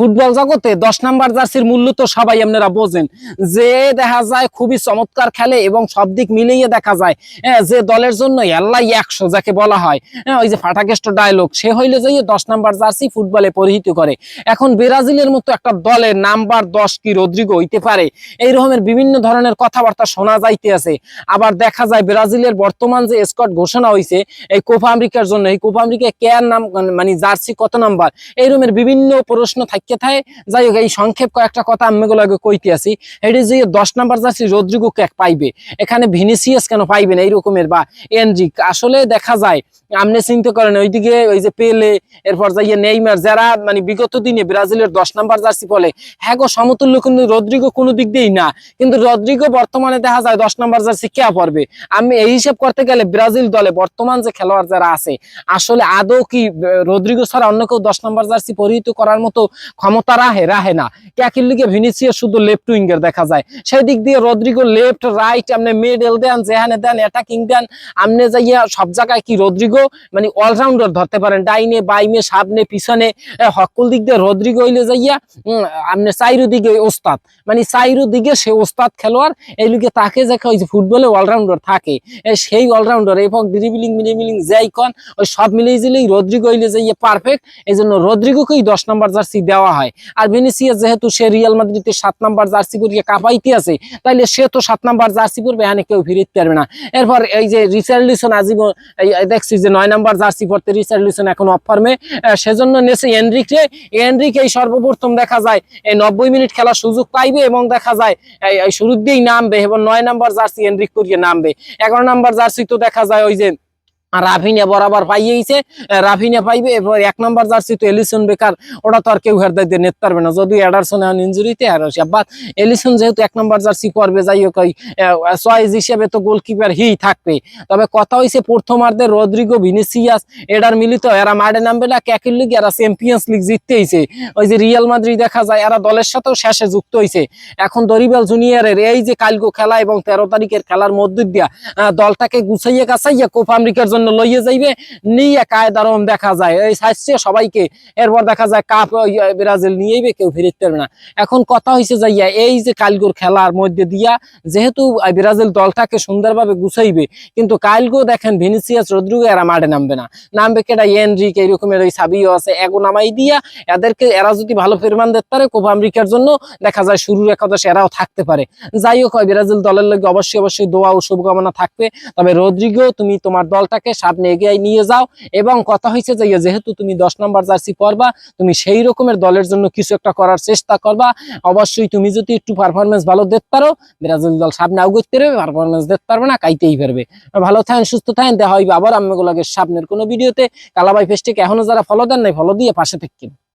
Football জগতে দশ number জার্সির মূল্য তো সবাই আপনারা বোঝেন। যে দেখা যায় খুবই চমৎকার খেলে এবং সব দিক মিলিয়ে দেখা যায় হ্যাঁ, যে দলের জন্য আল্লাহ একশো যাকে বলা হয় হ্যাঁ, ওই যে ফাটাকেষ্ট ডায়লগ সে হইলে যাইয়ে দশ নাম্বার জার্সি ফুটবলে পরিহিত করে। এখন ব্রাজিলের মতো একটা দলের নাম্বার দশ কি রদ্রিগো হইতে পারে এই রকমের বিভিন্ন ধরনের কথাবার্তা শোনা যাইতে আছে আবার দেখা যায় ব্রাজিলের বর্তমান যে স্কট ঘোষণা হয়েছে এই কোপা আমেরিকার জন্য এই কোপা আমেরিকায় কে নাম মানে জার্সি কত নাম্বার এই রকমের বিভিন্ন প্রশ্ন থাকতে থাকে যাই হোক, এই সংক্ষেপ কয়েকটা কথা আমি আগে কইতে আছি এটি যে দশ নাম্বার জার্সি রদ্রিগো কে পাইবে, এখানে ভিনিসিয়াস কেন পাইবে না? এই রকমের বা এনরিক আসলে দেখা যায়, আপনি চিন্তা করেন, ওইদিকে ওই যে পেলে, এরপর যাইয়ে নেইমার, যারা মানে বিগত দিনে ব্রাজিলের দশ নাম্বার জার্সি বলে হ্যাঁ গো, সমতুল্য কিন্তু রদ্রিগো কোনো দিক দিয়েই না। কিন্তু রদ্রিগো বর্তমানে দেখা যায় দশ নাম্বার জার্সি কে পড়বে আমি এই হিসেব করতে গেলে ব্রাজিল দলে বর্তমান যে খেলোয়াড় যারা আছে, আসলে আদৌ কি রদ্রিগো ছাড়া অন্য কেউ দশ নাম্বার জার্সি পরিহিত করার মতো ক্ষমতা রাহে রাহে না। ক্যাকির লিগে ভিনিসিয়াস শুধু লেফট উইঙ্গের দেখা যায়। সেই দিক দিয়ে রদ্রিগো লেফট রাইট আপনি মিডল দেন, যেখানে দেন অ্যাটাকিং দেন আপনি যাইয়া সব জায়গায় কি রদ্রিগো? মানে অলরাউন্ডার ধরতে পারেন, ডাইনে, বাইমে, সামনে, পিছনে হকুল দিক দিয়ে রদ্রিগো হইলে যাইয়া আপনি চাইরো দিকে ওস্তাদ। মানে চাইরো দিকে সে ওস্তাদ খেলোয়াড়, এই লিগে তাকে যে ওই যে ফুটবলে অলরাউন্ডার থাকে সেই অলরাউন্ডার এবং ড্রিবলিং মিলিমিলিং যাই কন, ওই সব মিলিয়ে দিলেই রদ্রিগো হইলে যাইয়া পারফেক্ট এই জন্য রদ্রিগোকেই দশ নম্বর জার্সি দেওয়া হয়। আর ভিনিসিয়াস যেহেতু সে রিয়াল মাদ্রিদের সাত নাম্বার জার্সি পরিয়ে কাঁপাইতে আছে, তাইলে সে তো সাত নাম্বার জার্সি পরবে, এখানে কেউ ফিরিতে পারবে না। এরপর এই যে রিচার্লিসন এই দেখছি যে নয় নাম্বার জার্সি পরতে রিচার্লিসন এখন অফ ফর্মে সেজন্য নেছে এনরিক এনরিক এই সর্বপ্রথম দেখা যায়, এই নব্বই মিনিট খেলার সুযোগ পাইবে এবং দেখা যায়, এই শুরুর দিয়েই নামবে এবং নয় নাম্বার জার্সি এনরিক করিয়ে নামবে। এগারো নাম্বার জার্সি তো দেখা যায় ওই যে আর রাফিনিয়া বরাবর পাইয়েছে রাফিনিয়া পাইবে, এরপর এক নম্বর জার্সি তো এলিসন বেকার, ওটা তো আর কেউ হেরদাই দিয়ে নিতে পারবে না। যদি এডারসন এখন ইঞ্জুরিতে আর বাট এলিসন যেহেতু এক নম্বর জার্সি করবে, যাই হোক চয়েস হিসেবে তো গোলকিপার হি থাকবে। তবে কথা হইছে প্রথমার্ধে রদ্রিগো, ভিনিসিয়াস, এডার মিলিত, এরা মাঠে নামবে না, ক্যাকির লিগ এরা চ্যাম্পিয়ন্স লিগ জিততে হইছে। ওই যে রিয়াল মাদ্রি দেখা যায়, এরা দলের সাথেও শেষে যুক্ত হইছে। এখন দরিবাল জুনিয়রের এই যে কালগো খেলা এবং তেরো তারিখের খেলার মধ্য দিয়া দলটাকে গুছাইয়া কাছাইয়া কোপা আমেরিকার লইয়ে যাইবে, নিয়ে কায়দারম দেখা যায়। এই সাইজে সবাইকে এরপর দেখা যায় কাপ ব্রাজিল নিয়েইবে, কেউ ফিরিতে পারবে না। এখন কথা হয়েছে যাইয়া, এই যে কালগোর খেলার মধ্যে দিয়া যেহেতু ব্রাজিল দলটাকে সুন্দরভাবে গুছাইবে, কিন্তু কালগো দেখেন ভিনিসিয়াস রদ্রিগো এরা মাঠে নামবে না। নামবে কেটা এনরিক এইরকমের ওই সাবিও আছে, এগো নামাই দিয়া এদেরকে, এরা যদি ভালো ফেরমান দিতে পারে কোপা আমেরিকার জন্য, দেখা যায় শুরুর একাদশ এরাও থাকতে পারে। যাই হোক ব্রাজিল দলের লোক অবশ্যই অবশ্যই দোয়া ও শুভকামনা থাকবে। তবে রদ্রিগো, তুমি তোমার দলটাকে সামনে এগিয়ে নিয়ে যাও। এবং কথা হয়েছে যে যেহেতু তুমি দশ নম্বর জার্সি পরবা, তুমি সেই রকমের দলের জন্য কিছু একটা করার চেষ্টা করবা। অবশ্যই তুমি যদি একটু পারফরমেন্স ভালো দেখতে পারো, ব্রাজিল দল সামনে আগতে পারবে পারফরমেন্স দেখতে পারবে না, কাইতেই পারবে ভালো থাকেন, সুস্থ থাকেন, দেখা হইবে আবার আমি সামনের কোনো ভিডিওতে। কালাবাই ফেস্টিকে এখনও যারা ফলো দেন নাই ফলো দিয়ে পাশে থাকেন